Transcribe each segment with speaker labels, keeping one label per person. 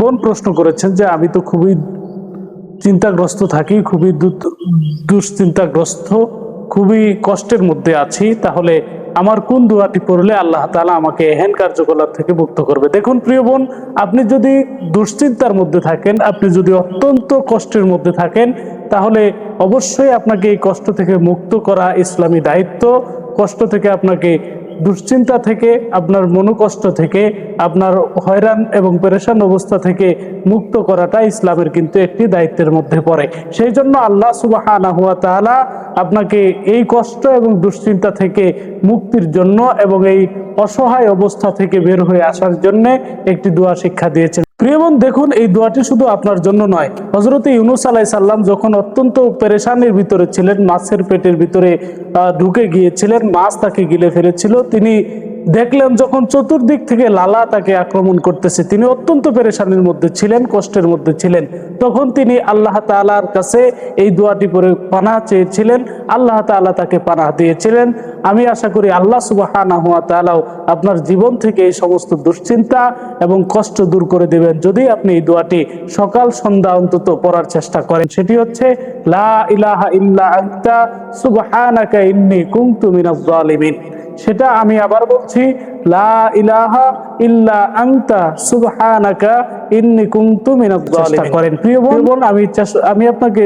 Speaker 1: বোন প্রশ্ন করেছেন যে আমি তো খুবই চিন্তাগ্রস্ত থাকি, খুবই দুশ্চিন্তাগ্রস্ত, খুবই কষ্টের মধ্যে আছি। তাহলে আমার কোন দোয়াটি পড়লে আল্লাহ তালা আমাকে এহেন কার্যকলাপ থেকে মুক্ত করবে? দেখুন প্রিয় বোন, আপনি যদি দুশ্চিন্তার মধ্যে থাকেন, আপনি যদি অত্যন্ত কষ্টের মধ্যে থাকেন, তাহলে অবশ্যই আপনাকে এই কষ্ট থেকে মুক্ত করা ইসলামী দায়িত্ব, কষ্ট থেকে আপনাকে দুশ্চিন্তা থেকে, আপনার মনোকষ্ট থেকে, আপনার হয়রান এবং পেরেশান অবস্থা থেকে মুক্ত করাটা ইসলামের কিন্তু একটি দায়িত্বের মধ্যে পড়ে। সেই জন্য আল্লাহ সুবাহানা হুয়া তাআলা আপনাকে এই কষ্ট এবং দুশ্চিন্তা থেকে মুক্তির জন্য এবং এই অসহায় অবস্থা থেকে বের হয়ে আসার জন্যে একটি দোয়া শিক্ষা দিয়েছেন। প্রিয় বোন, দেখুন, এই দোয়াটি শুধু আপনার জন্য নয়। হজরত ইউনুস আলাই সাল্লাম যখন অত্যন্ত পেরেশানির ভিতরে ছিলেন, মাছের পেটের ভিতরে ঢুকে গিয়েছিলেন, মাছ তাকে গিলে ফেলেছিল, তিনি দেখলেন যখন চতুর্দিক থেকে লালা তাকে আক্রমণ করতেছে, তিনি অত্যন্ত পেরেশানির মধ্যে ছিলেন, কষ্টের মধ্যে ছিলেন। তখন তিনি আল্লাহ তাআলার কাছে এই দোয়াটি পরে পানা চেয়েছিলেন। আল্লাহ তাআলা তাকে পানা দিয়েছিলেন। আমি আশা করি আল্লাহ সুবহানাহু ওয়া তাআলাও আপনার জীবন থেকে এই সমস্ত দুশ্চিন্তা এবং কষ্ট দূর করে দেবেন। যদি আপনি এই দোয়াটি সকাল সন্ধ্যা অন্তত পড়ার চেষ্টা করেন, সেটি হচ্ছে, লা ইলাহা ইল্লা সেটা আমি আবার বলছি, লা ইলাহা ইল্লা আনতা, সুবহানাকা ইন্নী কুন্তু জালিমিন। করেন। প্রিয় বোন আমি আমি আপনাকে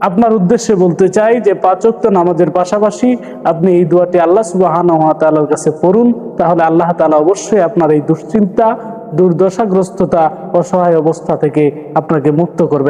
Speaker 1: আপনার উদ্দেশ্যে বলতে চাই যে পাঁচক্ত নামাজের পাশাপাশি আপনি এই দোয়াটি আল্লাহ সুবহানাহু কাছে পড়ুন তাহলে আল্লাহ তালা অবশ্যই আপনার এই দুশ্চিন্তা দুর্দশাগ্রস্ততা অসহায় অবস্থা থেকে আপনাকে মুক্ত করবেন।